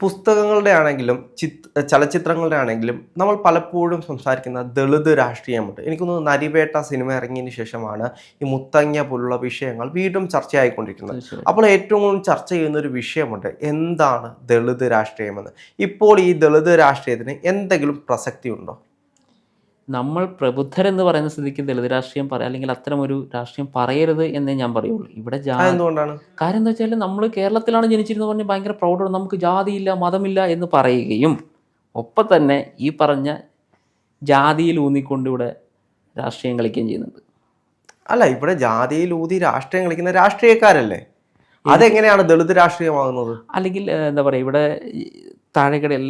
പുസ്തകങ്ങളുടെ ആണെങ്കിലും ചിത് ചലച്ചിത്രങ്ങളുടെ ആണെങ്കിലും നമ്മൾ പലപ്പോഴും സംസാരിക്കുന്ന ദളിത് രാഷ്ട്രീയമുണ്ട്. എനിക്കൊന്ന് നരിവേട്ട സിനിമ ഇറങ്ങിയതിന് ശേഷമാണ് ഈ മുത്തങ്ങ പോലുള്ള വിഷയങ്ങൾ വീണ്ടും ചർച്ചയായിക്കൊണ്ടിരിക്കുന്നത്. അപ്പോൾ ഏറ്റവും കൂടുതൽ ചർച്ച ചെയ്യുന്ന ഒരു വിഷയമുണ്ട് എന്താണ് ദളിത് രാഷ്ട്രീയമെന്ന്? ഇപ്പോൾ ഈ ദളിത് രാഷ്ട്രീയത്തിന് എന്തെങ്കിലും പ്രസക്തി ഉണ്ടോ നമ്മൾ പ്രബുദ്ധരെന്ന് പറയുന്ന സ്ഥിതിക്ക് ദളിത് രാഷ്ട്രീയം പറയാം അല്ലെങ്കിൽ അത്തരം ഒരു രാഷ്ട്രീയം പറയരുത് എന്നേ ഞാൻ പറയുള്ളൂ. ഇവിടെ കാര്യം എന്താ വെച്ചാൽ നമ്മൾ കേരളത്തിലാണ് ജനിച്ചിരുന്നത് പറഞ്ഞ് ഭയങ്കര പ്രൗഡാണ് നമുക്ക് ജാതിയില്ല മതമില്ല എന്ന് പറയുകയും ഒപ്പം തന്നെ ഈ പറഞ്ഞ ജാതിയിൽ ഊന്നിക്കൊണ്ട് ഇവിടെ രാഷ്ട്രീയം കളിക്കുകയും ചെയ്യുന്നുണ്ട്. അല്ല ഇവിടെ ജാതിയിൽ ഊതി രാഷ്ട്രീയം കളിക്കുന്ന രാഷ്ട്രീയക്കാരല്ലേ? അതെങ്ങനെയാണ് ദളിത് രാഷ്ട്രീയമാകുന്നത്? അല്ലെങ്കിൽ എന്താ പറയുക ഇവിടെ താഴെക്കടയിൽ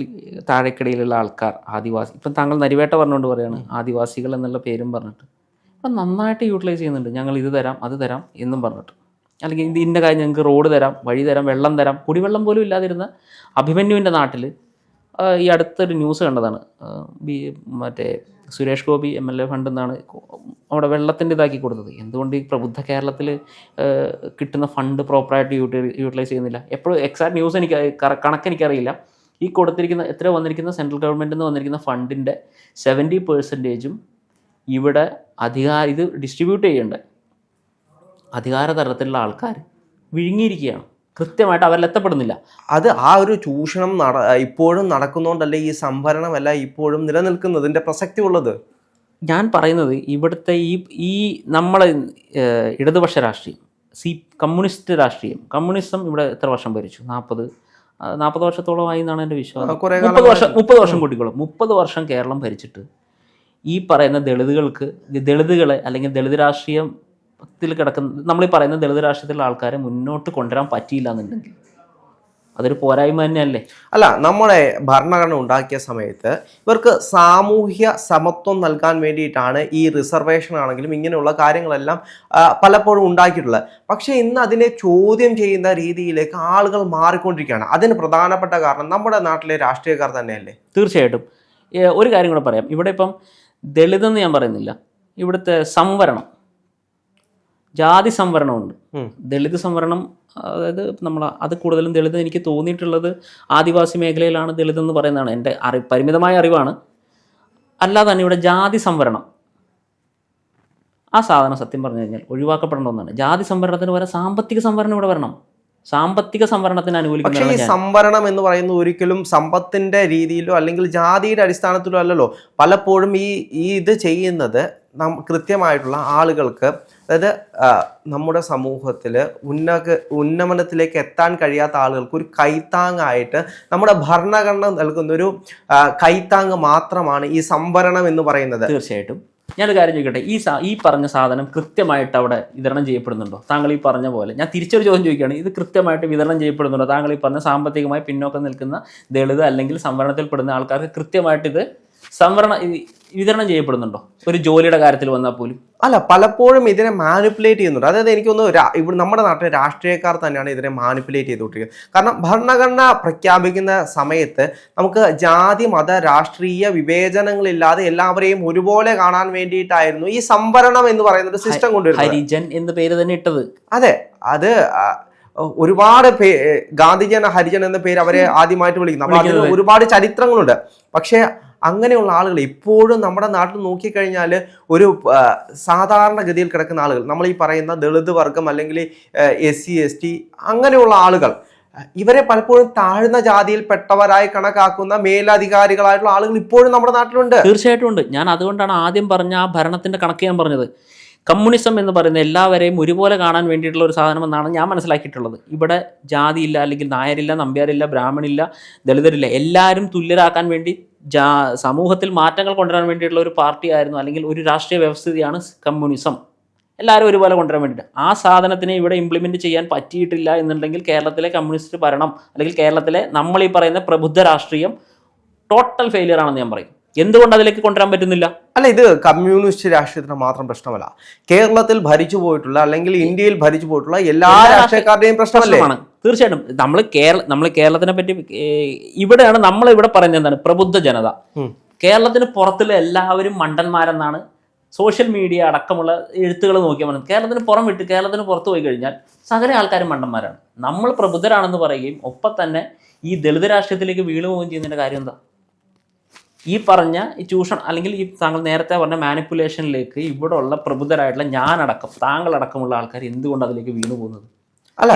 താഴെക്കടയിലുള്ള ആൾക്കാർ ആദിവാസി ഇപ്പം താങ്കൾ നരിവേട്ട പറഞ്ഞുകൊണ്ട് പറയാണ് ആദിവാസികൾ എന്നുള്ള പേരും പറഞ്ഞിട്ട്. അപ്പം നന്നായിട്ട് യൂട്ടിലൈസ് ചെയ്യുന്നുണ്ട് ഞങ്ങൾ ഇത് തരാം അത് തരാം എന്നും പറഞ്ഞിട്ട്. അല്ലെങ്കിൽ ഇത് ഇന്ന കാര്യം ഞങ്ങൾക്ക് റോഡ് തരാം വഴി തരാം വെള്ളം തരാം കുടിവെള്ളം പോലും ഇല്ലാതിരുന്ന അഭിമന്യുവിന്റെ നാട്ടിൽ ഈ അടുത്തൊരു ന്യൂസ് കണ്ടതാണ് ബി മറ്റേ Suresh Gopi M L A fund എന്നാണ് അവിടെ വെള്ളത്തിന്റെ ഇതാക്കി കൊടുത്തത്. എന്തുകൊണ്ട് ഈ പ്രബുദ്ധ കേരളത്തിൽ കിട്ടുന്ന ഫണ്ട് പ്രോപ്പറായിട്ട് യൂട്ടിലൈസ് ചെയ്യുന്നില്ല? എപ്പോഴും എക്സാക്ട് ന്യൂസ് എനിക്ക് കണക്ക് എനിക്കറിയില്ല. ഈ കൊടുത്തിരിക്കുന്ന എത്ര വന്നിരിക്കുന്ന സെൻട്രൽ ഗവൺമെന്റിൽ നിന്ന് വന്നിരിക്കുന്ന ഫണ്ടിന്റെ സെവന്റി പെർസെന്റേജും ഇവിടെ അധികാര ഇത് ഡിസ്ട്രിബ്യൂട്ട് ചെയ്യേണ്ട. അധികാര തലത്തിലുള്ള ആൾക്കാർ വിഴുങ്ങിയിരിക്കുകയാണ്. കൃത്യമായിട്ട് അവരിൽ എത്തപ്പെടുന്നില്ല. അത് ആ ഒരു ചൂഷണം നട ഇപ്പോഴും നടക്കുന്നതുകൊണ്ടല്ലേ ഈ സംഭരണമല്ല ഇപ്പോഴും നിലനിൽക്കുന്നതിന്റെ പ്രസക്തി ഉള്ളത് ഞാൻ പറയുന്നത് ഇവിടുത്തെ ഈ ഈ നമ്മളെ ഇടതുപക്ഷ രാഷ്ട്രീയം സി കമ്മ്യൂണിസ്റ്റ് രാഷ്ട്രീയം കമ്മ്യൂണിസം ഇവിടെ എത്ര വർഷം ഭരിച്ചു? നാൽപ്പത് നാൽപ്പത് വർഷത്തോളമായി എന്നാണ് എന്റെ വിശ്വാസം. മുപ്പത് വർഷം മുപ്പത് വർഷം കൂട്ടിക്കോളും മുപ്പത് വർഷം കേരളം ഭരിച്ചിട്ട് ഈ പറയുന്ന ദളിതുകൾക്ക് ദളിതുകളെ അല്ലെങ്കിൽ ദളിത് രാഷ്ട്രീയത്തിൽ കിടക്കുന്ന നമ്മൾ ഈ പറയുന്ന ദളിത് രാഷ്ട്രീയത്തിലുള്ള ആൾക്കാരെ മുന്നോട്ട് കൊണ്ടുവരാൻ പറ്റിയില്ല എന്നുണ്ടെങ്കിൽ. അതൊരു പോരായ്മ തന്നെയല്ലേ? അല്ല നമ്മളെ ഭരണഘടന ഉണ്ടാക്കിയ സമയത്ത് ഇവർക്ക് സാമൂഹ്യ സമത്വം നൽകാൻ വേണ്ടിയിട്ടാണ് ഈ റിസർവേഷൻ ആണെങ്കിലും ഇങ്ങനെയുള്ള കാര്യങ്ങളെല്ലാം പലപ്പോഴും ഉണ്ടാക്കിയിട്ടുള്ളത്. പക്ഷേ ഇന്ന് അതിനെ ചോദ്യം ചെയ്യുന്ന രീതിയിലേക്ക് ആളുകൾ മാറിക്കൊണ്ടിരിക്കുകയാണ്. അതിന് പ്രധാനപ്പെട്ട കാരണം നമ്മുടെ നാട്ടിലെ രാഷ്ട്രീയക്കാർ തന്നെയല്ലേ? തീർച്ചയായിട്ടും. ഒരു കാര്യം കൂടെ പറയാം. ഇവിടെ ഇപ്പം ദളിതെന്ന് ഞാൻ പറയുന്നില്ല. ഇവിടുത്തെ സംവരണം ജാതി സംവരണമുണ്ട്. ദളിത് സംവരണം അതായത് നമ്മൾ അത് കൂടുതലും ദളിത് എനിക്ക് തോന്നിയിട്ടുള്ളത് ആദിവാസി മേഖലയിലാണ് ദളിത് എന്ന് പറയുന്നതാണ് എന്റെ അറി പരിമിതമായ അറിവാണ്. അല്ലാതെ തന്നെ ഇവിടെ ജാതി സംവരണം. ആ സാധനം സത്യം പറഞ്ഞു കഴിഞ്ഞാൽ ഒഴിവാക്കപ്പെടേണ്ട ഒന്നാണ്. ജാതി സംവരണത്തിന് വരെ സാമ്പത്തിക സംവരണം ഇവിടെ വരണം. സാമ്പത്തിക സംവരണത്തിന് പക്ഷേ ഈ സംവരണം എന്ന് പറയുന്നത് ഒരിക്കലും സമ്പത്തിന്റെ രീതിയിലോ അല്ലെങ്കിൽ ജാതിയുടെ അടിസ്ഥാനത്തിലോ അല്ലല്ലോ. പലപ്പോഴും ഈ ഈ ഇത് ചെയ്യുന്നത് നം കൃത്യമായിട്ടുള്ള ആളുകൾക്ക് അതായത് നമ്മുടെ സമൂഹത്തിൽ ഉന്നക ഉന്നമനത്തിലേക്ക് എത്താൻ കഴിയാത്ത ആളുകൾക്ക് ഒരു കൈത്താങ്ങായിട്ട് നമ്മുടെ ഭരണഘടന നൽകുന്ന ഒരു കൈത്താങ് മാത്രമാണ് ഈ സംവരണം എന്ന് പറയുന്നത്. തീർച്ചയായിട്ടും. ഞാനൊരു കാര്യം ചോദിക്കട്ടെ? ഈ ഈ പറഞ്ഞ സാധനം കൃത്യമായിട്ട് അവിടെ വിതരണം ചെയ്യപ്പെടുന്നുണ്ടോ? താങ്കൾ ഈ പറഞ്ഞ പോലെ ഞാൻ തിരിച്ചൊരു ചോദ്യം ചോദിക്കുകയാണ്. ഇത് കൃത്യമായിട്ട് വിതരണം ചെയ്യപ്പെടുന്നുണ്ടോ? താങ്കൾ ഈ പറഞ്ഞ സാമ്പത്തികമായി പിന്നോക്കം നിൽക്കുന്ന ദളിത് അല്ലെങ്കിൽ സംവരണത്തിൽപ്പെടുന്ന ആൾക്കാർക്ക് കൃത്യമായിട്ട് ഇത് സംവരണ വിതരണം ചെയ്യപ്പെടുന്നുണ്ടോ? ഒരു ജോലിയുടെ കാര്യത്തിൽ വന്നാൽ പോലും? അല്ല പലപ്പോഴും ഇതിനെ മാനിപ്പുലേറ്റ് ചെയ്യുന്നുണ്ട്. അതായത് എനിക്കൊന്ന് ഇവിടെ നമ്മുടെ നാട്ടിലെ രാഷ്ട്രീയക്കാർ തന്നെയാണ് ഇതിനെ മാനിപ്പുലേറ്റ് ചെയ്തുകൊണ്ടിരിക്കുന്നത്. കാരണം ഭരണഘടന പ്രഖ്യാപിക്കുന്ന സമയത്ത് നമുക്ക് ജാതി മത രാഷ്ട്രീയ വിവേചനങ്ങളില്ലാതെ എല്ലാവരെയും ഒരുപോലെ കാണാൻ വേണ്ടിയിട്ടായിരുന്നു ഈ സംവരണം എന്ന് പറയുന്ന ഒരു സിസ്റ്റം കൊണ്ടുവരുന്നത്. ഹരിജൻ എന്ന പേര് തന്നെ ഇട്ടത്. അതെ അത് ഒരുപാട് പേ ഗാന്ധിജൻ ഹരിജൻ എന്ന പേര് അവരെ ആദ്യമായിട്ട് വിളിക്കുന്നു. അപ്പൊ അതിന് ഒരുപാട് ചരിത്രങ്ങളുണ്ട്. പക്ഷേ അങ്ങനെയുള്ള ആളുകൾ ഇപ്പോഴും നമ്മുടെ നാട്ടിൽ നോക്കിക്കഴിഞ്ഞാൽ ഒരു സാധാരണ സാധാരണഗതിയിൽ കിടക്കുന്ന ആളുകൾ നമ്മൾ ഈ പറയുന്ന ദളിത് വർഗം അല്ലെങ്കിൽ എസ് സി എസ് ടി അങ്ങനെയുള്ള ആളുകൾ ഇവരെ പലപ്പോഴും താഴ്ന്ന ജാതിയിൽപ്പെട്ടവരായി കണക്കാക്കുന്ന മേലധികാരികളായിട്ടുള്ള ആളുകൾ ഇപ്പോഴും നമ്മുടെ നാട്ടിലുണ്ട്. തീർച്ചയായിട്ടും ഉണ്ട്. ഞാൻ അതുകൊണ്ടാണ് ആദ്യം പറഞ്ഞ ആ ഭരണത്തിന്റെ കണക്ക് ഞാൻ പറഞ്ഞത്. കമ്മ്യൂണിസം എന്ന് പറയുന്ന എല്ലാവരെയും ഒരുപോലെ കാണാൻ വേണ്ടിയിട്ടുള്ള ഒരു സാധനമെന്നാണ് ഞാൻ മനസ്സിലാക്കിയിട്ടുള്ളത്. ഇവിടെ ജാതിയില്ല അല്ലെങ്കിൽ നായരില്ല നമ്പ്യാരില്ല ബ്രാഹ്മണില്ല ദളിതരില്ല എല്ലാവരും തുല്യരാക്കാൻ വേണ്ടി ജാ സമൂഹത്തിൽ മാറ്റങ്ങൾ കൊണ്ടുവരാൻ വേണ്ടിയിട്ടുള്ള ഒരു പാർട്ടി ആയിരുന്നു അല്ലെങ്കിൽ ഒരു രാഷ്ട്രീയ വ്യവസ്ഥിതിയാണ് കമ്മ്യൂണിസം. എല്ലാവരും ഒരുപോലെ കൊണ്ടുവരാൻ വേണ്ടിയിട്ട്. ആ സാധനത്തിനെ ഇവിടെ ഇംപ്ലിമെന്റ് ചെയ്യാൻ പറ്റിയിട്ടില്ല എന്നുണ്ടെങ്കിൽ കേരളത്തിലെ കമ്മ്യൂണിസ്റ്റ് ഭരണം അല്ലെങ്കിൽ കേരളത്തിലെ നമ്മൾ ഈ പറയുന്ന പ്രബുദ്ധ രാഷ്ട്രീയം ടോട്ടൽ ഫെയിലിയർ ആണെന്ന് ഞാൻ പറയും. എന്തുകൊണ്ട് അതിലേക്ക് കൊണ്ടുവരാൻ പറ്റുന്നില്ല? അല്ല ഇത് കമ്മ്യൂണിസ്റ്റ് രാഷ്ട്രീയത്തിന് മാത്രം പ്രശ്നമല്ല. കേരളത്തിൽ ഭരിച്ചു പോയിട്ടുള്ള അല്ലെങ്കിൽ ഇന്ത്യയിൽ ഭരിച്ചു പോയിട്ടുള്ള എല്ലാ രാഷ്ട്രീയക്കാരുടെയും പ്രശ്നമല്ലേ? തീർച്ചയായിട്ടും നമ്മൾ കേരള നമ്മൾ കേരളത്തിനെ പറ്റി ഇവിടെയാണ് നമ്മൾ ഇവിടെ പറയുന്നത് എന്താണ്? പ്രബുദ്ധ ജനത. കേരളത്തിന് പുറത്തുള്ള എല്ലാവരും മണ്ടന്മാരെന്നാണ് സോഷ്യൽ മീഡിയ അടക്കമുള്ള എഴുത്തുകൾ നോക്കിയാൽ മതി. കേരളത്തിന് പുറം വിട്ട് കേരളത്തിന് പുറത്ത് പോയി കഴിഞ്ഞാൽ സകല ആൾക്കാരും മണ്ടന്മാരാണ്. നമ്മൾ പ്രബുദ്ധരാണെന്ന് പറയുകയും ഒപ്പം തന്നെ ഈ ദളിത് രാഷ്ട്രീയത്തിലേക്ക് വീണ് പോവുകയും ചെയ്യുന്നതിന്റെ കാര്യം എന്താ? ഈ പറഞ്ഞ ഈ ചൂഷണം അല്ലെങ്കിൽ ഈ താങ്കൾ നേരത്തെ പറഞ്ഞ മാനിപ്പുലേഷനിലേക്ക് ഇവിടെ ഉള്ള പ്രബുദ്ധരായിട്ടുള്ള ഞാനടക്കം താങ്കളടക്കമുള്ള ആൾക്കാർ എന്തുകൊണ്ട് അതിലേക്ക് വീണു പോകുന്നത്? അല്ല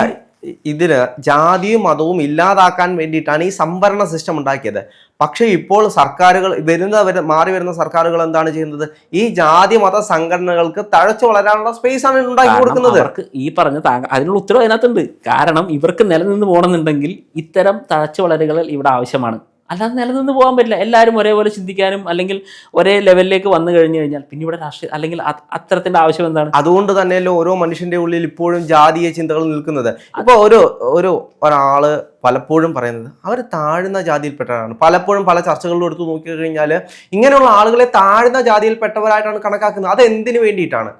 ഇതിന് ജാതിയും മതവും ഇല്ലാതാക്കാൻ വേണ്ടിയിട്ടാണ് ഈ സംവരണ സിസ്റ്റം ഉണ്ടാക്കിയത്. പക്ഷേ ഇപ്പോൾ സർക്കാരുകൾ വരുന്ന വര- മാറി വരുന്ന സർക്കാരുകൾ എന്താണ് ചെയ്യുന്നത്? ഈ ജാതി മത സംഘടനകൾക്ക് തഴച്ചു വളരാനുള്ള സ്പേസ് ആണ് ഉണ്ടാക്കി കൊടുക്കുന്നത്. അവർക്ക് ഈ പറഞ്ഞ അതിനുള്ള ഉത്തരവ് അതിനകത്തുണ്ട്. കാരണം ഇവർക്ക് നിലനിന്ന് പോകണമെന്നുണ്ടെങ്കിൽ ഇത്തരം തഴച്ചു വളരുകൾ ഇവിടെ ആവശ്യമാണ്. അല്ലാതെ നിലനിന്ന് പോകാൻ പറ്റില്ല. എല്ലാവരും ഒരേപോലെ ചിന്തിക്കാനും അല്ലെങ്കിൽ ഒരേ ലെവലിലേക്ക് വന്നു കഴിഞ്ഞു കഴിഞ്ഞാൽ പിന്നെ ഇവിടെ രാഷ്ട്രീയ അല്ലെങ്കിൽ അത് അത്തരത്തിന്റെ ആവശ്യം എന്താണ്? അതുകൊണ്ട് തന്നെയല്ലോ ഓരോ മനുഷ്യന്റെ ഉള്ളിൽ ഇപ്പോഴും ജാതീയ ചിന്തകൾ നിൽക്കുന്നത്. അപ്പൊ ഒരു ഒരു ഒരാൾ പലപ്പോഴും പറയുന്നത് അവർ താഴ്ന്ന ജാതിയിൽപ്പെട്ടവരാണ്. പലപ്പോഴും പല ചർച്ചകളിലും എടുത്തു നോക്കിക്കഴിഞ്ഞാൽ ഇങ്ങനെയുള്ള ആളുകളെ താഴ്ന്ന ജാതിയിൽപ്പെട്ടവരായിട്ടാണ് കണക്കാക്കുന്നത്. അത് എന്തിനു വേണ്ടിയിട്ടാണ്?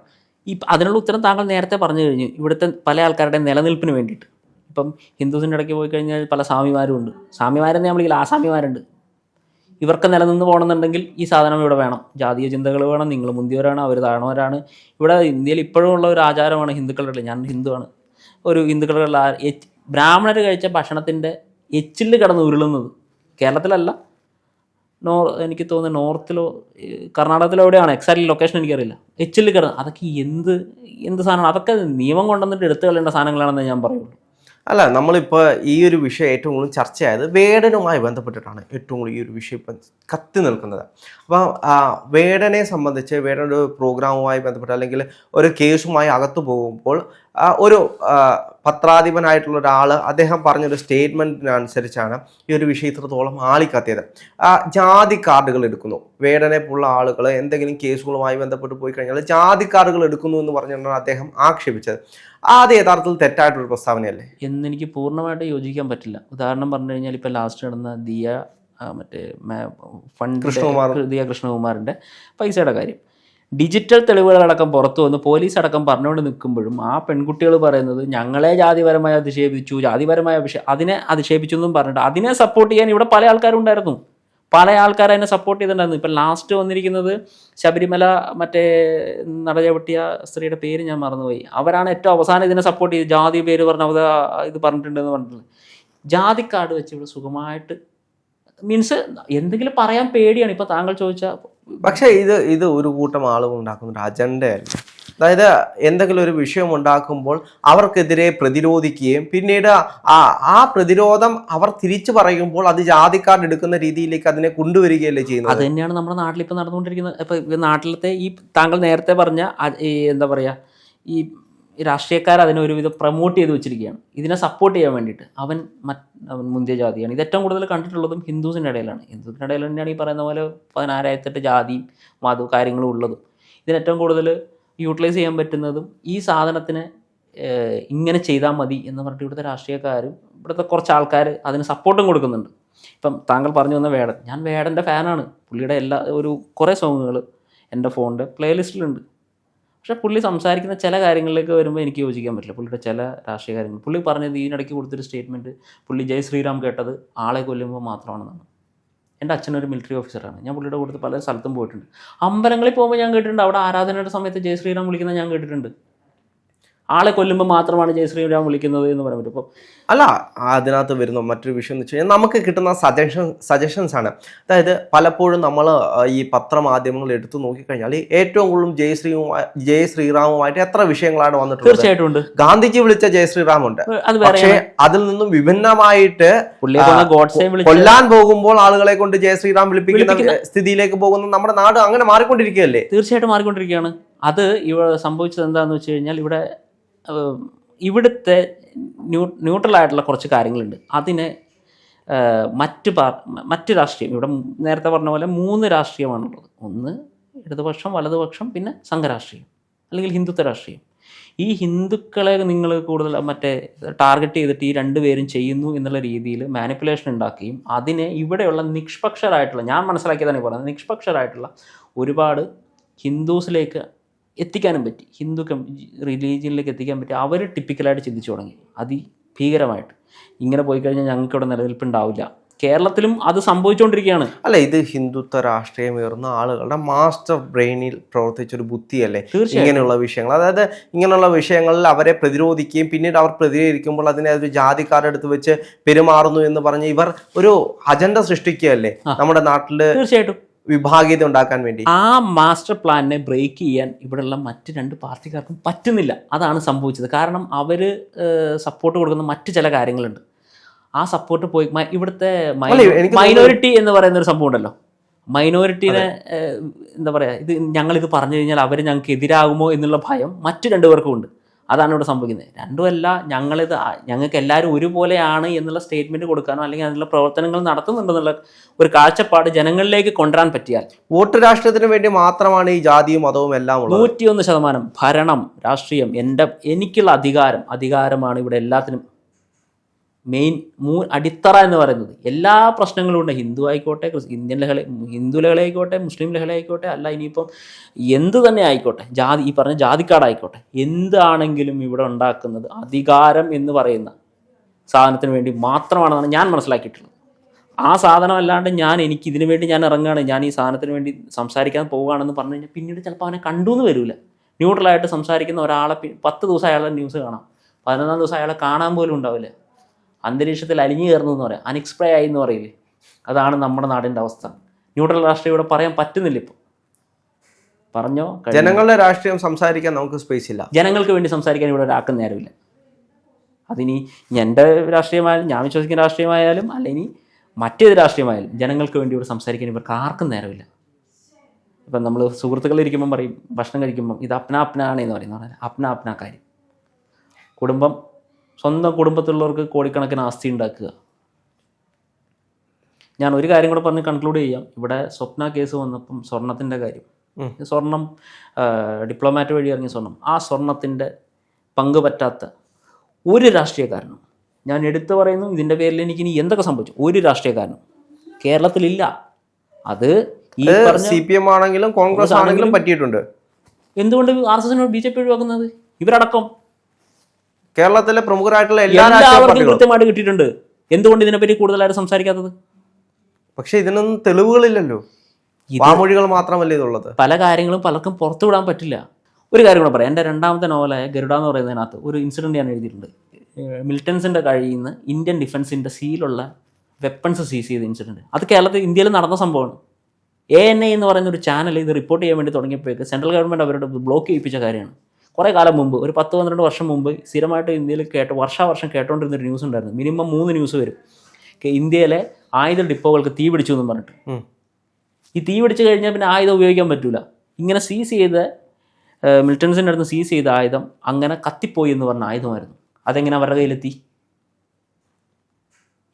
ഈ അതിനുള്ള ഉത്തരം താങ്കൾ നേരത്തെ പറഞ്ഞു കഴിഞ്ഞു. ഇവിടുത്തെ പല ആൾക്കാരുടെ നിലനിൽപ്പിന് വേണ്ടിയിട്ട്. ഇപ്പം ഹിന്ദുസിന്റെ ഇടയ്ക്ക് പോയി കഴിഞ്ഞാൽ പല സ്വാമിമാരും ഉണ്ട്. സ്വാമിമാരെന്ന് ഞാൻ വിളിക്കില്ല ആസാമിമാരുണ്ട് ഇവർക്ക് നിലനിന്ന് പോകണമെന്നുണ്ടെങ്കിൽ ഈ സാധനം ഇവിടെ വേണം. ജാതീയ ചിന്തകൾ വേണം നിങ്ങൾ മുന്തിയവരാണ് അവർ താഴ്ന്നവരാണ്. ഇവിടെ ഇന്ത്യയിൽ ഇപ്പോഴും ഉള്ള ഒരു ആചാരമാണ് ഹിന്ദുക്കളുടെ ഞാൻ ഹിന്ദുവാണ്. ഒരു ഹിന്ദുക്കളുടെ ബ്രാഹ്മണർ കഴിച്ച ഭക്ഷണത്തിന്റെ എച്ചിൽ കിടന്ന് ഉരുളുന്നത്. കേരളത്തിലല്ല. നോ എനിക്ക് തോന്നുന്നു നോർത്തിലോ കർണാടകത്തിലോ എവിടെയാണ്? എക്സാക്ട് ലൊക്കേഷൻ എനിക്കറിയില്ല. എച്ചിൽ കിടന്ന് അതൊക്കെ എന്ത് എന്ത് സാധനമാണ്? അതൊക്കെ നിയമം കൊണ്ടുവന്നിട്ട് എടുത്തു കളയേണ്ട സാധനങ്ങളാണെന്ന് ഞാൻ പറയുള്ളൂ. അല്ല നമ്മളിപ്പോൾ ഈ ഒരു വിഷയം ഏറ്റവും കൂടുതൽ ചർച്ചയായത് വേടനുമായി ബന്ധപ്പെട്ടിട്ടാണ് ഏറ്റവും കൂടുതൽ ഈ ഒരു വിഷയം ഇപ്പം കത്തി നിൽക്കുന്നത്. അപ്പോൾ വേടനെ സംബന്ധിച്ച് വേടൻ ഒരു പ്രോഗ്രാമുമായി ബന്ധപ്പെട്ട് അല്ലെങ്കിൽ ഒരു കേസുമായി അകത്തു പോകുമ്പോൾ ഒരു പത്രാധിപനായിട്ടുള്ള ഒരാൾ അദ്ദേഹം പറഞ്ഞൊരു സ്റ്റേറ്റ്മെന്റിനനുസരിച്ചാണ് ഈ ഒരു വിഷയം ഇത്രത്തോളം ആളിക്കത്തിയത്. ജാതി കാർഡുകൾ എടുക്കുന്നു. വേടനെ പോലുള്ള ആളുകൾ എന്തെങ്കിലും കേസുകളുമായി ബന്ധപ്പെട്ട് പോയി കഴിഞ്ഞാൽ ജാതി കാർഡുകൾ എടുക്കുന്നു എന്ന് പറഞ്ഞുകൊണ്ടാണ് അദ്ദേഹം ആക്ഷേപിച്ചത്. അത് യഥാർത്ഥത്തിൽ തെറ്റായിട്ടൊരു പ്രസ്താവനയല്ലേ? എന്നെനിക്ക് പൂർണമായിട്ട് യോജിക്കാൻ പറ്റില്ല. ഉദാഹരണം പറഞ്ഞു കഴിഞ്ഞാൽ ഇപ്പോൾ ലാസ്റ്റ് നടന്ന ദിയ മറ്റേ ഫണ്ട് കൃഷ്ണകുമാർ. ദിയ കൃഷ്ണകുമാറിന്റെ പൈസയുടെ കാര്യം. ഡിജിറ്റൽ തെളിവുകളടക്കം പുറത്തു വന്ന് പോലീസ് അടക്കം പറഞ്ഞുകൊണ്ട് നിൽക്കുമ്പോഴും ആ പെൺകുട്ടികൾ പറയുന്നത് ഞങ്ങളെ ജാതിപരമായി അധിക്ഷേപിച്ചു ജാതിപരമായ വിഷയം അതിനെ അധിക്ഷേപിച്ചു എന്നും പറഞ്ഞിട്ട് അതിനെ സപ്പോർട്ട് ചെയ്യാൻ ഇവിടെ പല ആൾക്കാരും ഉണ്ടായിരുന്നു പല ആൾക്കാർ അതിനെ സപ്പോർട്ട് ചെയ്തിട്ടുണ്ടായിരുന്നു. ഇപ്പം ലാസ്റ്റ് വന്നിരിക്കുന്നത് ശബരിമല മറ്റേ നടചവിട്ടിയ സ്ത്രീയുടെ പേര് ഞാൻ മറന്നുപോയി. അവരാണ് ഏറ്റവും അവസാനം ഇതിനെ സപ്പോർട്ട് ചെയ്ത് ജാതി പേര് പറഞ്ഞ അവത ഇത് പറഞ്ഞിട്ടുണ്ടെന്ന് പറഞ്ഞിട്ടുണ്ട് ജാതി കാർഡ് വെച്ച് ഇവിടെ സുഖമായിട്ട് മീൻസ് എന്തെങ്കിലും പറയാൻ പേടിയാണ്. ഇപ്പം താങ്കൾ ചോദിച്ച പക്ഷേ ഇത് ഇത് ഒരു കൂട്ടം ആളുകൾ ഉണ്ടാക്കുന്ന അജണ്ടയല്ല. അതായത് എന്തെങ്കിലും ഒരു വിഷയം ഉണ്ടാക്കുമ്പോൾ അവർക്കെതിരെ പ്രതിരോധിക്കുകയും പിന്നീട് ആ ആ പ്രതിരോധം അവർ തിരിച്ചു പറയുമ്പോൾ അത് ജാതിക്കാർഡ് എടുക്കുന്ന രീതിയിലേക്ക് അതിനെ കൊണ്ടുവരികയല്ലേ ചെയ്യുന്നത്? അത് തന്നെയാണ് നമ്മുടെ നാട്ടിൽ ഇപ്പം നടന്നുകൊണ്ടിരിക്കുന്നത്. ഇപ്പം നാട്ടിലത്തെ ഈ താങ്കൾ നേരത്തെ പറഞ്ഞ എന്താ പറയുക ഈ രാഷ്ട്രീയക്കാർ അതിനെ ഒരുവിധം പ്രൊമോട്ട് ചെയ്ത് വെച്ചിരിക്കുകയാണ്. ഇതിനെ സപ്പോർട്ട് ചെയ്യാൻ വേണ്ടിയിട്ട്. അവൻ അവൻ മുന്തിയ ജാതിയാണ്. ഇത് ഏറ്റവും കൂടുതൽ കണ്ടിട്ടുള്ളതും ഹിന്ദുസിന്റെ ഇടയിലാണ്. ഹിന്ദുസിന്റെ ഇടയിൽ തന്നെയാണ് ഈ പറയുന്ന പോലെ പതിനായിരത്തെട്ട് ജാതി മതവും കാര്യങ്ങളും ഉള്ളതും. ഇതിന് ഏറ്റവും കൂടുതൽ യൂട്ടിലൈസ് ചെയ്യാൻ പറ്റുന്നതും ഈ സാധനത്തിന് ഇങ്ങനെ ചെയ്താൽ മതി എന്ന് പറഞ്ഞിട്ട് ഇവിടുത്തെ രാഷ്ട്രീയക്കാരും ഇവിടുത്തെ കുറച്ച് ആൾക്കാർ അതിന് സപ്പോർട്ടും കൊടുക്കുന്നുണ്ട്. ഇപ്പം താങ്കൾ പറഞ്ഞു വന്ന വേടൻ. ഞാൻ വേടന്റെ ഫാനാണ് പുള്ളിയുടെ എല്ലാ ഒരു കുറേ സോങ്ങുകൾ എന്റെ ഫോണിന്റെ പ്ലേലിസ്റ്റിലുണ്ട് പക്ഷേ പുള്ളി സംസാരിക്കുന്ന ചില കാര്യങ്ങളിലേക്ക് വരുമ്പോൾ എനിക്ക് യോജിക്കാൻ പറ്റില്ല. പുള്ളിയുടെ ചില രാഷ്ട്രീയ കാര്യങ്ങൾ. പുള്ളി പറഞ്ഞത് ഇതിനിടയ്ക്ക് കൊടുത്തൊരു സ്റ്റേറ്റ്മെന്റ് പുള്ളി ജയ് ശ്രീറാം കേട്ടത് ആളെ കൊല്ലുമ്പോൾ മാത്രമാണെന്നാണ്. എന്റെ അച്ഛനൊരു മിലിറ്ററി ഓഫീസറാണ് ഞാൻ പുള്ളിയുടെ കൂട്ടത്തിൽ പല സ്ഥലത്തും പോയിട്ടുണ്ട്. അമ്പലങ്ങളിൽ പോകുമ്പോൾ ഞാൻ കേട്ടിട്ടുണ്ട്. അവിടെ ആരാധനയുടെ സമയത്ത് ജയ് ശ്രീറാം വിളിക്കുന്നത് ഞാൻ കേട്ടിട്ടുണ്ട്. ആളെ കൊല്ലുമ്പോൾ മാത്രമാണ് ജയ് ശ്രീരാം വിളിക്കുന്നത് എന്ന് പറയാൻ പറ്റും. അപ്പോൾ അല്ല അതിനകത്ത് വരുന്ന മറ്റൊരു വിഷയം എന്ന് വെച്ച് കഴിഞ്ഞാൽ നമുക്ക് കിട്ടുന്ന സജഷൻ സജഷൻസ് ആണ്. അതായത് പലപ്പോഴും നമ്മൾ ഈ പത്രമാധ്യമങ്ങൾ എടുത്തു നോക്കിക്കഴിഞ്ഞാൽ ഏറ്റവും കൂടുതലും ജയശ്രീയുമായി ജയ് ശ്രീറാമുമായിട്ട് എത്ര വിഷയങ്ങളാണ് വന്നിട്ടുള്ളത്? തീർച്ചയായിട്ടും ഉണ്ട്. ഗാന്ധിജി വിളിച്ച ജയ് ശ്രീറാമുണ്ട് അത് പക്ഷേ അതിൽ നിന്നും വിഭിന്നമായിട്ട് കൊല്ലാൻ പോകുമ്പോൾ ആളുകളെ കൊണ്ട് ജയ ശ്രീറാം വിളിപ്പിക്കുന്ന സ്ഥിതിയിലേക്ക് പോകുന്ന നമ്മുടെ നാട് അങ്ങനെ മാറിക്കൊണ്ടിരിക്കുകയല്ലേ? തീർച്ചയായിട്ടും മാറിക്കൊണ്ടിരിക്കുകയാണ്. അത് ഇവിടെ സംഭവിച്ചത് എന്താണെന്ന് വെച്ച് കഴിഞ്ഞാൽ ഇവിടെ ഇവിടുത്തെ ന്യൂ ന്യൂട്രൽ ആയിട്ടുള്ള കുറച്ച് കാര്യങ്ങളുണ്ട്. അതിനെ മറ്റ് പാർ മറ്റ് രാഷ്ട്രീയം ഇവിടെ നേരത്തെ പറഞ്ഞ പോലെ മൂന്ന് രാഷ്ട്രീയമാണുള്ളത്. ഒന്ന് ഇടതുപക്ഷം വലതുപക്ഷം പിന്നെ സംഘരാഷ്ട്രീയം അല്ലെങ്കിൽ ഹിന്ദുത്വ രാഷ്ട്രീയം. ഈ ഹിന്ദുക്കളെ നിങ്ങൾ കൂടുതൽ മറ്റേ ടാർഗറ്റ് ചെയ്തിട്ട് ഈ രണ്ടുപേരും ചെയ്യുന്നു എന്നുള്ള രീതിയിൽ മാനിപ്പുലേഷൻ ഉണ്ടാക്കുകയും അതിനെ ഇവിടെയുള്ള നിഷ്പക്ഷരായിട്ടുള്ള ഞാൻ മനസ്സിലാക്കിയതാണ് പറയുന്നത് നിഷ്പക്ഷരായിട്ടുള്ള ഒരുപാട് ഹിന്ദുസിലേക്ക് എത്തിക്കാനും പറ്റി. ഹിന്ദു കം റിലീജിയനിലേക്ക് എത്തിക്കാൻ പറ്റി. അവർ ടിപ്പിക്കലായിട്ട് ചിന്തിച്ചു തുടങ്ങി. അതി ഭീകരമായിട്ട് ഇങ്ങനെ പോയി കഴിഞ്ഞാൽ ഞങ്ങൾക്ക് ഇവിടെ നിലനിൽപ്പുണ്ടാവില്ല. കേരളത്തിലും അത് സംഭവിച്ചുകൊണ്ടിരിക്കുകയാണ് അല്ല ഇത് ഹിന്ദുത്വ രാഷ്ട്രീയം ഉയർന്ന ആളുകളുടെ മാസ്റ്റർ ബ്രെയിനിൽ പ്രവർത്തിച്ച ഒരു ബുദ്ധിയല്ലേ? തീർച്ചയായും. ഇങ്ങനെയുള്ള വിഷയങ്ങൾ. അതായത് ഇങ്ങനെയുള്ള വിഷയങ്ങളിൽ അവരെ പ്രതിരോധിക്കുകയും പിന്നീട് അവർ പ്രതികരിക്കുമ്പോൾ അതിനെ ഒരു ജാതിക്കാരുടെ അടുത്ത് വെച്ച് പെരുമാറുന്നു എന്ന് പറഞ്ഞ് ഇവർ ഒരു അജണ്ട സൃഷ്ടിക്കുകയല്ലേ? നമ്മുടെ നാട്ടിൽ തീർച്ചയായിട്ടും. വിഭാഗീയത ഉണ്ടാക്കാൻ വേണ്ടി. ആ മാസ്റ്റർ പ്ലാനിനെ ബ്രേക്ക് ചെയ്യാൻ ഇവിടെയുള്ള മറ്റ് രണ്ട് പാർട്ടിക്കാർക്കും പറ്റുന്നില്ല. അതാണ് സംഭവിച്ചത്. കാരണം അവർ സപ്പോർട്ട് കൊടുക്കുന്ന മറ്റ് ചില കാര്യങ്ങളുണ്ട്. ആ സപ്പോർട്ട് പോയി ഇവിടുത്തെ മൈനോറിറ്റി എന്ന് പറയുന്ന ഒരു സംഭവം ഉണ്ടല്ലോ. മൈനോറിറ്റീനെ എന്താ പറയുക ഇത് ഞങ്ങളിത് പറഞ്ഞു കഴിഞ്ഞാൽ അവർ ഞങ്ങൾക്ക് എതിരാകുമോ എന്നുള്ള ഭയം മറ്റു രണ്ടുപേർക്കും ഉണ്ട്. അതാണ് ഇവിടെ സംഭവിക്കുന്നത്. രണ്ടുമല്ല ഞങ്ങളിത് ഞങ്ങൾക്ക് എല്ലാവരും ഒരുപോലെയാണ് എന്നുള്ള സ്റ്റേറ്റ്മെന്റ് കൊടുക്കാനോ അല്ലെങ്കിൽ അതിനുള്ള പ്രവർത്തനങ്ങൾ നടത്തുന്നുണ്ടെന്നുള്ള ഒരു കാഴ്ചപ്പാട് ജനങ്ങളിലേക്ക് കൊണ്ടുവരാൻ പറ്റിയാൽ വോട്ട് രാഷ്ട്രീയത്തിന് വേണ്ടി മാത്രമാണ് ഈ ജാതിയും മതവും എല്ലാം നൂറ്റിയൊന്ന് ശതമാനം ഭരണം രാഷ്ട്രീയം എന്റെ എനിക്കുള്ള അധികാരം അധികാരമാണ് ഇവിടെ എല്ലാത്തിനും മെയിൻ മൂ അടിത്തറ എന്ന് പറയുന്നത്. എല്ലാ പ്രശ്നങ്ങളും ഉണ്ട്. ഹിന്ദു ആയിക്കോട്ടെ ഇന്ത്യൻ ലഹള ഹിന്ദു ലഹളയായിക്കോട്ടെ മുസ്ലിം ലഹളയായിക്കോട്ടെ അല്ല ഇനിയിപ്പം എന്ത് തന്നെ ആയിക്കോട്ടെ ജാതി ഈ പറഞ്ഞ ജാതിക്കാടായിക്കോട്ടെ എന്താണെങ്കിലും ഇവിടെ ഉണ്ടാക്കുന്നത് അധികാരം എന്ന് പറയുന്ന സാധനത്തിന് വേണ്ടി മാത്രമാണെന്നാണ് ഞാൻ മനസ്സിലാക്കിയിട്ടുള്ളത്. ആ സാധനം അല്ലാണ്ട് ഞാൻ എനിക്ക് ഇതിനു വേണ്ടി ഞാൻ ഇറങ്ങുകയാണ് ഞാൻ ഈ സാധനത്തിന് വേണ്ടി സംസാരിക്കാൻ പോവുകയാണെന്ന് പറഞ്ഞു കഴിഞ്ഞാൽ പിന്നീട് ചിലപ്പോൾ അവനെ കണ്ടു എന്ന് വരില്ല ന്യൂട്രലായിട്ട് സംസാരിക്കുന്ന ഒരാളെ പത്ത് ദിവസം അയാളെ ന്യൂസ് കാണാം. പതിനൊന്നാം ദിവസം അയാളെ കാണാൻ പോലും ഉണ്ടാവില്ല. അന്തരീക്ഷത്തിൽ അലിഞ്ഞു കയറുന്നു എന്ന് പറയാം. അൺഎക്സ്പ്രേ ആയി എന്ന് പറയില്ലേ? അതാണ് നമ്മുടെ നാടിന്റെ അവസ്ഥ. ന്യൂട്രൽ രാഷ്ട്രീയം ഇവിടെ പറയാൻ പറ്റുന്നില്ല ഇപ്പോൾ പറഞ്ഞോ. ജനങ്ങളുടെ രാഷ്ട്രീയം സംസാരിക്കാൻ നമുക്ക് സ്പേസ് ഇല്ല. ജനങ്ങൾക്ക് വേണ്ടി സംസാരിക്കാൻ ഇവിടെ ഒരാൾക്കും നേരമില്ല. അതിനി എന്റെ രാഷ്ട്രീയമായാലും ഞാൻ വിശ്വസിക്കുന്ന രാഷ്ട്രീയമായാലും അല്ലെങ്കിൽ മറ്റേത് രാഷ്ട്രീയമായാലും ജനങ്ങൾക്ക് വേണ്ടി ഇവിടെ സംസാരിക്കാൻ ഇവർക്ക് ആർക്കും നേരമില്ല. ഇപ്പം നമ്മൾ സുഹൃത്തുക്കളിരിക്കുമ്പം പറയും ഭക്ഷണം കഴിക്കുമ്പം ഇത് അപ്ന അപ്നാണ് എന്ന് പറയുന്നത് അപ്ന അപ്ന കാര്യം. കുടുംബം സ്വന്തം കുടുംബത്തിലുള്ളവർക്ക് കോടിക്കണക്കിന് ആസ്തി ഉണ്ടാക്കുക. ഞാൻ ഒരു കാര്യം കൂടെ പറഞ്ഞ് കൺക്ലൂഡ് ചെയ്യാം. ഇവിടെ സ്വപ്ന കേസ് വന്നപ്പം സ്വർണത്തിന്റെ കാര്യം. സ്വർണം ഡിപ്ലോമാറ്റ് വഴി ഇറങ്ങിയ സ്വർണം. ആ സ്വർണത്തിന്റെ പങ്ക് പറ്റാത്ത ഒരു രാഷ്ട്രീയക്കാരനും ഞാൻ എടുത്തു പറയുന്നു ഇതിന്റെ പേരിൽ എനിക്ക് ഇനി എന്തൊക്കെ സംഭവിച്ചു? ഒരു രാഷ്ട്രീയക്കാരനും കേരളത്തിലില്ല. അത് ഈ സി പി എം ആണെങ്കിലും കോൺഗ്രസ് ആണെങ്കിലും പറ്റിയിട്ടുണ്ട്. എന്തുകൊണ്ട് ആർ എസ് എസിനോട് ബി ജെ പി ഒഴിവാക്കുന്നത്? ഇവരടക്കം കേരളത്തിലെ പ്രമുഖരായിട്ടുള്ള എല്ലാ രാഷ്ട്രീയ എല്ലാവർക്കും കൃത്യമായിട്ട് കിട്ടിയിട്ടുണ്ട്. എന്തുകൊണ്ട് ഇതിനെപ്പറ്റി കൂടുതലായിട്ട് സംസാരിക്കാത്തത്? പക്ഷെ ഇതിനൊന്നും തെളിവുകളില്ലല്ലോ. വാമൊഴികൾ മാത്രമല്ലേ ഇതുള്ളത്? പല കാര്യങ്ങളും പലർക്കും പുറത്തു വിടാൻ പറ്റില്ല. ഒരു കാര്യം കൂടെ പറയാം. എന്റെ രണ്ടാമത്തെ നോവലായ ഗരുഡ എന്ന് പറയുന്നതിനകത്ത് ഒരു ഇൻസിഡന്റ് ഞാൻ എഴുതിയിട്ടുണ്ട്. മിൽട്ടൻസിന്റെ കഴിയിൽ നിന്ന് ഇന്ത്യൻ ഡിഫൻസിന്റെ സീലുള്ള വെപ്പൺസ് സീസ് ചെയ്ത ഇൻസിഡന്റ് അത് കേരളത്തിൽ ഇന്ത്യയിൽ നടന്ന സംഭവമാണ്. എ എൻ ഐ എന്ന് പറയുന്ന ഒരു ചാനൽ ഇത് റിപ്പോർട്ട് ചെയ്യാൻ വേണ്ടി തുടങ്ങിയപ്പോഴേക്ക് സെൻട്രൽ ഗവൺമെന്റ് അവരോട് ബ്ലോക്ക് ചെയ്യിപ്പിച്ച കാര്യമാണ്. കുറേ കാലം മുമ്പ് ഒരു പത്ത് പന്ത്രണ്ട് വർഷം മുമ്പ് സ്ഥിരമായിട്ട് ഇന്ത്യയിൽ കേട്ട് വർഷാവർഷം കേട്ടോണ്ടിരുന്ന ഒരു ന്യൂസ് ഉണ്ടായിരുന്നു. മിനിമം മൂന്ന് ന്യൂസ് വരും. ഇന്ത്യയിലെ ആയുധ ഡിപ്പോകൾക്ക് തീ പിടിച്ചു എന്ന് പറഞ്ഞിട്ട്. ഈ തീ പിടിച്ചു കഴിഞ്ഞാൽ പിന്നെ ആയുധം ഉപയോഗിക്കാൻ പറ്റൂല. ഇങ്ങനെ സീസ് ചെയ്ത മിലിറ്റൻസിന്റെ അടുത്ത് സീസ് ചെയ്ത ആയുധം അങ്ങനെ കത്തിപ്പോയി എന്ന് പറഞ്ഞ ആയുധമായിരുന്നു. അതെങ്ങനെ അവരുടെ കയ്യിലെത്തി?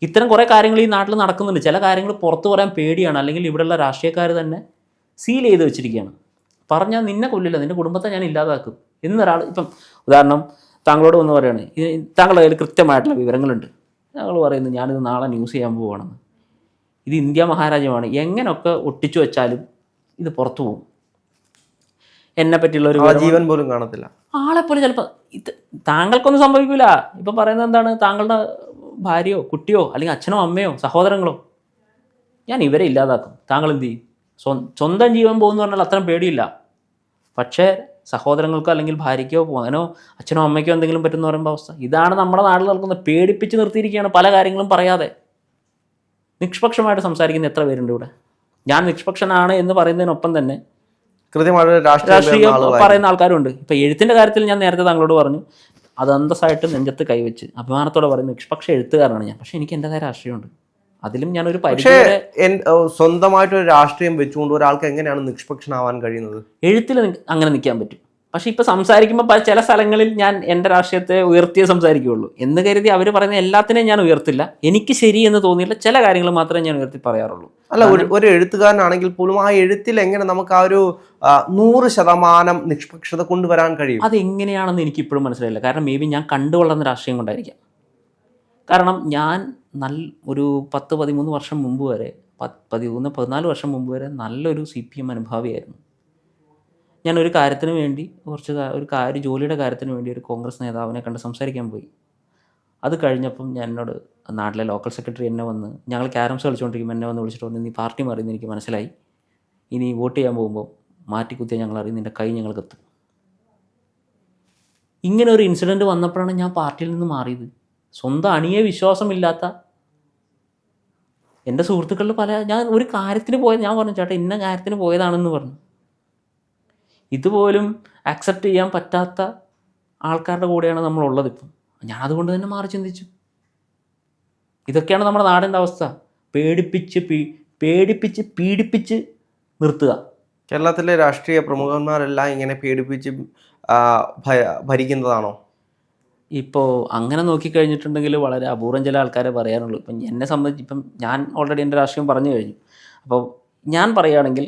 ഇത്തരം കുറേ കാര്യങ്ങൾ ഈ നാട്ടിൽ നടക്കുന്നുണ്ട്. ചില കാര്യങ്ങൾ പുറത്തു പറയാൻ പേടിയാണ്. അല്ലെങ്കിൽ ഇവിടെയുള്ള രാഷ്ട്രീയക്കാർ തന്നെ സീൽ ചെയ്ത് വെച്ചിരിക്കുകയാണ്. പറഞ്ഞാൽ നിന്നെ കൊല്ലില്ല. നിന്റെ കുടുംബത്തെ ഞാൻ ഇല്ലാതാക്കും. എന്നൊരാൾ ഇപ്പം ഉദാഹരണം താങ്കളോട് വന്ന് പറയുകയാണ് താങ്കളുടെ കയ്യിൽ കൃത്യമായിട്ടുള്ള വിവരങ്ങളുണ്ട്. ഞങ്ങൾ പറയുന്നു ഞാനിത് നാളെ ന്യൂസ് ചെയ്യാൻ പോവുകയാണെന്ന് ഇത് ഇന്ത്യ മഹാരാജ്യമാണ്. എങ്ങനെയൊക്കെ ഒട്ടിച്ചു വെച്ചാലും ഇത് പുറത്തു പോകും. എന്നെ പറ്റിയുള്ള ഒരു ജീവൻ പോലും കാണത്തില്ല. ആളെ പോലും ചിലപ്പോൾ ഇത് താങ്കൾക്കൊന്നും സംഭവിക്കില്ല ഇപ്പം പറയുന്നത് എന്താണ്? താങ്കളുടെ ഭാര്യയോ കുട്ടിയോ അല്ലെങ്കിൽ അച്ഛനോ അമ്മയോ സഹോദരങ്ങളോ? ഞാൻ ഇവരെ ഇല്ലാതാക്കും. താങ്കൾ എന്ത് ചെയ്യും? സ്വ- സ്വന്തം ജീവൻ പോകുന്നു പറഞ്ഞാൽ അത്രയും പേടിയില്ല. പക്ഷേ സഹോദരങ്ങൾക്കോ അല്ലെങ്കിൽ ഭാര്യയ്ക്കോ മകനോ അച്ഛനോ അമ്മയ്ക്കോ എന്തെങ്കിലും പറ്റുന്ന പറയുമ്പോൾ അവസ്ഥ. ഇതാണ് നമ്മുടെ നാട്ടിൽ നടക്കുന്നത് പേടിപ്പിച്ച് നിർത്തിയിരിക്കുകയാണ് പല കാര്യങ്ങളും പറയാതെ. നിഷ്പക്ഷമായിട്ട് സംസാരിക്കുന്ന എത്ര പേരുണ്ട് ഇവിടെ? ഞാൻ നിഷ്പക്ഷനാണ് എന്ന് പറയുന്നതിനൊപ്പം തന്നെ കൃത്യമായിട്ട് രാഷ്ട്രീയം. പറയുന്ന ആൾക്കാരുണ്ട്. ഇപ്പം എഴുത്തിന്റെ കാര്യത്തിൽ ഞാൻ നേരത്തെ താങ്കളോട് പറഞ്ഞു അത് അന്തസ്സായിട്ട് നെഞ്ചത്ത് കൈവച്ച് അഭിമാനത്തോടെ പറയുന്ന നിഷ്പക്ഷ എഴുത്തുകാരനാണ് ഞാൻ. പക്ഷേ എനിക്ക് എന്റെതായ രാഷ്ട്രീയമുണ്ട്. അതിലും ഞാനൊരു പക്ഷേ സ്വന്തമായിട്ടൊരു സ്വന്തമായിട്ട് ഒരു രാഷ്ട്രീയം വെച്ചുകൊണ്ട് ഒരാൾക്ക് എങ്ങനെയാണ് നിഷ്പക്ഷനാവാൻ കഴിയുന്നത്? എഴുത്തിൽ അങ്ങനെ നിൽക്കാൻ പറ്റും. പക്ഷെ ഇപ്പൊ സംസാരിക്കുമ്പോൾ ചില സ്ഥലങ്ങളിൽ ഞാൻ എന്റെ രാഷ്ട്രീയത്തെ ഉയർത്തിയേ സംസാരിക്കുകയുള്ളൂ. എന്ന് കരുതി അവർ പറയുന്ന എല്ലാത്തിനെയും ഞാൻ ഉയർത്തില്ല. എനിക്ക് ശരി എന്ന് തോന്നിയില്ല. ചില കാര്യങ്ങൾ മാത്രമേ ഞാൻ ഉയർത്തി പറയാറുള്ളൂ. അല്ല ഒരു ഒരു എഴുത്തുകാരനാണെങ്കിൽ പോലും ആ എഴുത്തിൽ എങ്ങനെ നമുക്ക് ആ ഒരു നൂറ് ശതമാനം നിഷ്പക്ഷത കൊണ്ടുവരാൻ കഴിയും? അതെങ്ങനെയാണെന്ന് എനിക്ക് ഇപ്പോഴും മനസ്സിലായില്ല. കാരണം മേ ബി ഞാൻ കണ്ടു വളർന്ന രാഷ്ട്രീയം കൊണ്ടായിരിക്കാം. കാരണം ഞാൻ നല്ല ഒരു പത്ത് പതിമൂന്ന് വർഷം മുമ്പ് വരെ പതിമൂന്ന് പതിനാല് വർഷം മുമ്പ് വരെ നല്ലൊരു സി പി എം അനുഭാവിയായിരുന്നു. ഞാൻ ഒരു കാര്യത്തിന് വേണ്ടി കുറച്ച് ഒരു കാര്യം ജോലിയുടെ കാര്യത്തിന് വേണ്ടി ഒരു കോൺഗ്രസ് നേതാവിനെ കണ്ട് സംസാരിക്കാൻ പോയി. അത് കഴിഞ്ഞപ്പം ഞാൻ എന്നോട് നാട്ടിലെ ലോക്കൽ സെക്രട്ടറി എന്നെ വന്ന് ഞങ്ങൾ ക്യാരംസ് കളിച്ചുകൊണ്ടിരിക്കുമ്പോൾ എന്നെ വന്ന് വിളിച്ചിട്ട് വന്ന് നീ പാർട്ടി മാറിയെന്ന് എനിക്ക് മനസ്സിലായി. ഇനി വോട്ട് ചെയ്യാൻ പോകുമ്പോൾ മാറ്റി കുത്തിയാൽ ഞങ്ങൾ അറിയും നിന്റെ കൈ ഞങ്ങൾ കത്തും ഇങ്ങനെ ഒരു ഇൻസിഡന്റ് വന്നപ്പോഴാണ് ഞാൻ പാർട്ടിയിൽ നിന്ന് മാറിയത്. സ്വന്തം അണിയെ വിശ്വാസമില്ലാത്ത എന്റെ സുഹൃത്തുക്കളിൽ പല ഞാൻ ഒരു കാര്യത്തിന് പോയത് ഞാൻ പറഞ്ഞു ചേട്ടാ ഇന്ന കാര്യത്തിന് പോയതാണെന്ന് പറഞ്ഞു. ഇതുപോലും അക്സെപ്റ്റ് ചെയ്യാൻ പറ്റാത്ത ആൾക്കാരുടെ കൂടെയാണ് നമ്മളുള്ളത് ഇപ്പം. ഞാൻ അതുകൊണ്ട് തന്നെ മാറി ചിന്തിച്ചു. ഇതൊക്കെയാണ് നമ്മുടെ നാടിന്റെ അവസ്ഥ. പേടിപ്പിച്ച് പീ പേടിപ്പിച്ച് പീഡിപ്പിച്ച് നിർത്തുക. കേരളത്തിലെ രാഷ്ട്രീയ പ്രമുഖന്മാരെല്ലാം ഇങ്ങനെ പേടിപ്പിച്ച് ഭരിക്കുന്നതാണോ? ഇപ്പോൾ അങ്ങനെ നോക്കിക്കഴിഞ്ഞിട്ടുണ്ടെങ്കിൽ വളരെ അപൂർവം ചില ആൾക്കാരെ പറയാനുള്ളൂ ഇപ്പം എന്നെ സംബന്ധിച്ച് ഇപ്പം ഞാൻ ഓൾറെഡി എന്റെ രാഷ്ട്രീയം പറഞ്ഞു കഴിഞ്ഞു. അപ്പോൾ ഞാൻ പറയുകയാണെങ്കിൽ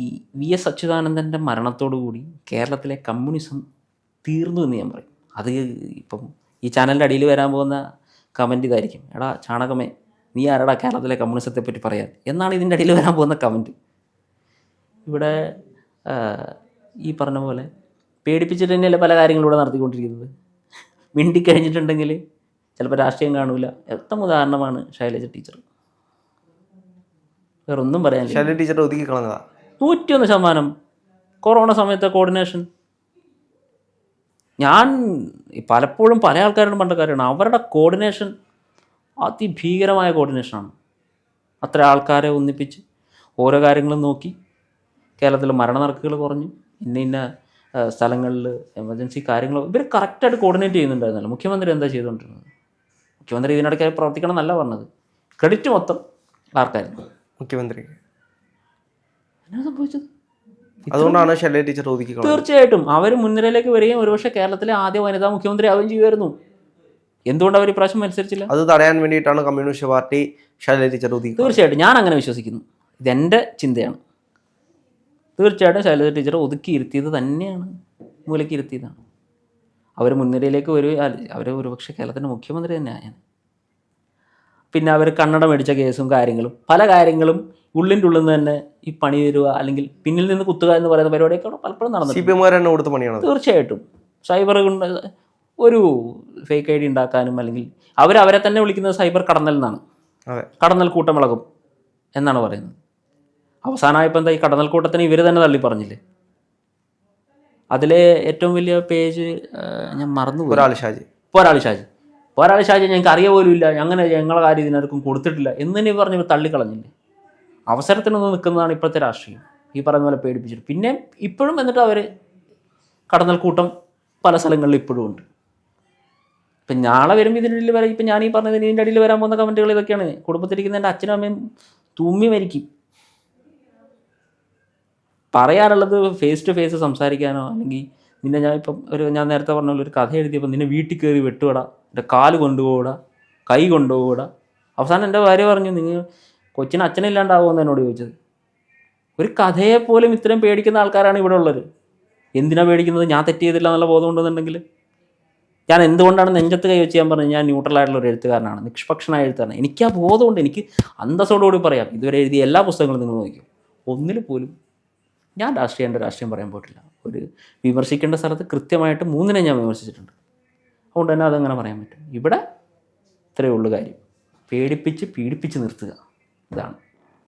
ഈ വി എസ് അച്യുതാനന്ദന്റെ മരണത്തോടുകൂടി കേരളത്തിലെ കമ്മ്യൂണിസം തീർന്നു എന്ന് ഞാൻ പറയും. അത് ഇപ്പം ഈ ചാനലിന്റെ അടിയിൽ വരാൻ പോകുന്ന കമന്റ് ഇതായിരിക്കും. എടാ ചാണകമേ നീ ആരടാ കേരളത്തിലെ കമ്മ്യൂണിസത്തെ പറ്റി പറയാൻ എന്നാണ് ഇതിന്റെ അടിയിൽ വരാൻ പോകുന്ന കമന്റ് ഇവിടെ ഈ പറഞ്ഞ പോലെ പേടിപ്പിച്ചിട്ട് തന്നെയല്ലേ പല കാര്യങ്ങളിലൂടെ നടത്തിക്കൊണ്ടിരിക്കുന്നത്? മിണ്ടി കഴിഞ്ഞിട്ടുണ്ടെങ്കിൽ ചിലപ്പോൾ രാഷ്ട്രീയം കാണൂല. എത്തം ഉദാഹരണമാണ് ശൈലജ ടീച്ചർ. വേറെ ഒന്നും പറയാനില്ല. ശൈലജ ടീച്ചർ ഒതുക്കി കളഞ്ഞതാ? നൂറ്റിയൊന്ന് ശതമാനം. കൊറോണ സമയത്തെ കോർഡിനേഷൻ ഞാൻ പലപ്പോഴും പല ആൾക്കാരോടും പണ്ട കാര്യമാണ്. അവരുടെ കോർഡിനേഷൻ അതിഭീകരമായ കോർഡിനേഷനാണ് അത്ര ആൾക്കാരെ ഒന്നിപ്പിച്ച് ഓരോ കാര്യങ്ങളും നോക്കി. കേരളത്തിൽ മരണനിരക്കുകൾ കുറഞ്ഞു. ഇന്ന ഇന്ന സ്ഥലങ്ങളിൽ എമർജൻസി കാര്യങ്ങൾ ഇവർ കറക്റ്റായിട്ട് കോർഡിനേറ്റ് ചെയ്യുന്നുണ്ടായിരുന്നല്ലോ. മുഖ്യമന്ത്രി എന്താ ചെയ്തുകൊണ്ടിരുന്നത്? മുഖ്യമന്ത്രി ഇതിനിടയ്ക്ക് പ്രവർത്തിക്കണം എന്നല്ല പറഞ്ഞത്. ക്രെഡിറ്റ് മൊത്തം ആർക്കായിരുന്നു? മുഖ്യമന്ത്രി എന്നാ സംഭവിച്ചത്? അതുകൊണ്ടാണ് ടീച്ചർ ഒതുക്കി തീർച്ചയായിട്ടും. അവർ മുൻനിരയിലേക്ക് വരികയും ഒരുപക്ഷെ കേരളത്തിലെ ആദ്യ വനിതാ മുഖ്യമന്ത്രി ആവുകയും ചെയ്യുമായിരുന്നു. എന്തുകൊണ്ട് അവർ ഇപ്രാവശ്യം മത്സരിച്ചില്ല? അത് തടയാൻ വേണ്ടിയിട്ടാണ് കമ്മ്യൂണിസ്റ്റ് പാർട്ടി ശൈലജ ടീച്ചർ ഒതുക്കി തീർച്ചയായിട്ടും. ഞാൻ അങ്ങനെ വിശ്വസിക്കുന്നു. ഇതെന്റെ ചിന്തയാണ്. തീർച്ചയായിട്ടും ശൈലജ ടീച്ചർ ഒതുക്കി ഇരുത്തിയത് തന്നെയാണ്. മൂലയ്ക്ക് ഇരുത്തിയതാണ് അവർ മുൻനിരയിലേക്ക് വരിക അവർ ഒരുപക്ഷെ കേരളത്തിന്റെ മുഖ്യമന്ത്രി തന്നെയാണ് പിന്നെ അവർ കണ്ണട മേടിച്ച കേസും കാര്യങ്ങളും പല കാര്യങ്ങളും ഉള്ളിന്റെ ഉള്ളിൽ നിന്ന് തന്നെ ഈ പണി തരുക അല്ലെങ്കിൽ പിന്നിൽ നിന്ന് കുത്തുക എന്ന് പറയുന്ന പരിപാടിയൊക്കെ അവിടെ പലപ്പോഴും നടന്നു പണിയാണ് തീർച്ചയായിട്ടും. സൈബർ കൊണ്ട് ഒരു ഫേക്ക് ഐ ഡി ഉണ്ടാക്കാനും അല്ലെങ്കിൽ അവർ അവരെ തന്നെ വിളിക്കുന്നത് സൈബർ കടന്നൽ എന്നാണ്. കടന്നൽ കൂട്ടമിളകും എന്നാണ് പറയുന്നത്. അവസാനമായപ്പോൾ എന്താ ഈ കടന്നൽ കൂട്ടത്തിന് ഇവർ തന്നെ തള്ളി പറഞ്ഞില്ലേ? അതിലെ ഏറ്റവും വലിയ പേജ് ഞാൻ മറന്നു ഒരാൾ ഷാജി. ഒരാൾ ഷാജി. ഒരാൾ ഷാജി ഞങ്ങൾക്ക് അറിയ പോലും ഇല്ല. അങ്ങനെ ഞങ്ങളെ കാര്യം ഇതിനാർക്കും കൊടുത്തിട്ടില്ല. എന്ന് തന്നെ പറഞ്ഞ് ഇവർ തള്ളിക്കളഞ്ഞില്ലേ അവസരത്തിനൊന്ന് നിൽക്കുന്നതാണ് ഇപ്പോഴത്തെ രാഷ്ട്രീയം. ഈ പറയുന്ന പോലെ പേടിപ്പിച്ചിട്ട്. പിന്നെ ഇപ്പോഴും എന്നിട്ട് അവർ കടന്നൽ കൂട്ടം പല സ്ഥലങ്ങളിൽ ഇപ്പോഴും ഉണ്ട്. ഇപ്പം നാളെ വരുമ്പോൾ ഇതിന്റെ ഇടയിൽ വരാം ഇപ്പം ഞാൻ ഈ പറഞ്ഞതിന് ഇതിന്റെ അടിയിൽ വരാൻ പോകുന്ന കമന്റുകൾ ഇതൊക്കെയാണ്. കുടുംബത്തിലിരിക്കുന്ന എന്റെ അച്ഛനും അമ്മയും തുമ്മി മരിക്കും. പറയാനുള്ളത് ഫേസ് ടു ഫേസ് സംസാരിക്കാനോ അല്ലെങ്കിൽ നിന്നെ ഞാൻ ഇപ്പം ഒരു ഞാൻ നേരത്തെ പറഞ്ഞ പോലെ ഒരു കഥ എഴുതിയപ്പോൾ നിന്നെ വീട്ടിൽ കയറി വെട്ടുവിടാ എന്റെ കാൽ കൊണ്ടുപോകൂടാ കൈ കൊണ്ടുപോകൂടാ. അവസാനം എന്റെ ഭാര്യ പറഞ്ഞു നിങ്ങൾ കൊച്ചിന് അച്ഛനില്ലാണ്ടാവുമെന്ന് എന്നോട് ചോദിച്ചത്? ഒരു കഥയെ പോലും ഇത്രയും പേടിക്കുന്ന ആൾക്കാരാണ് ഇവിടെ ഉള്ളത്. എന്തിനാ പേടിക്കുന്നത്? ഞാൻ തെറ്റ് ചെയ്തില്ല എന്നുള്ള ബോധം ഉണ്ടെന്നുണ്ടെങ്കിൽ. ഞാൻ എന്തുകൊണ്ടാണ് നെഞ്ചത്ത് കൈ വെച്ച് ഞാൻ പറഞ്ഞത്? ഞാൻ ന്യൂട്രൽ ആയിട്ടുള്ള ഒരു എഴുത്തുകാരനാണ് നിഷ്പക്ഷനായ എഴുത്തുകാരൻ എനിക്ക് ആ ബോധമുണ്ട്. എനിക്ക് അന്തസ്സോടുകൂടി പറയാം. ഇതുവരെ എഴുതിയ എല്ലാ പുസ്തകങ്ങളും നിങ്ങൾ നോക്കിക്കും. ഒന്നിൽ പോലും ഞാൻ രാഷ്ട്രീയം എന്റെ രാഷ്ട്രീയം പറയാൻ പോയിട്ടില്ല. ഒരു വിമർശിക്കേണ്ട സ്ഥലത്ത് കൃത്യമായിട്ട് മൂന്നിനെ ഞാൻ വിമർശിച്ചിട്ടുണ്ട്. അതുകൊണ്ട് തന്നെ അതങ്ങനെ പറയാൻ പറ്റും. ഇവിടെ ഇത്രയേ ഉള്ളൂ കാര്യം. പേടിപ്പിച്ച് പീഡിപ്പിച്ച് നിർത്തുക. ഇതാണ്.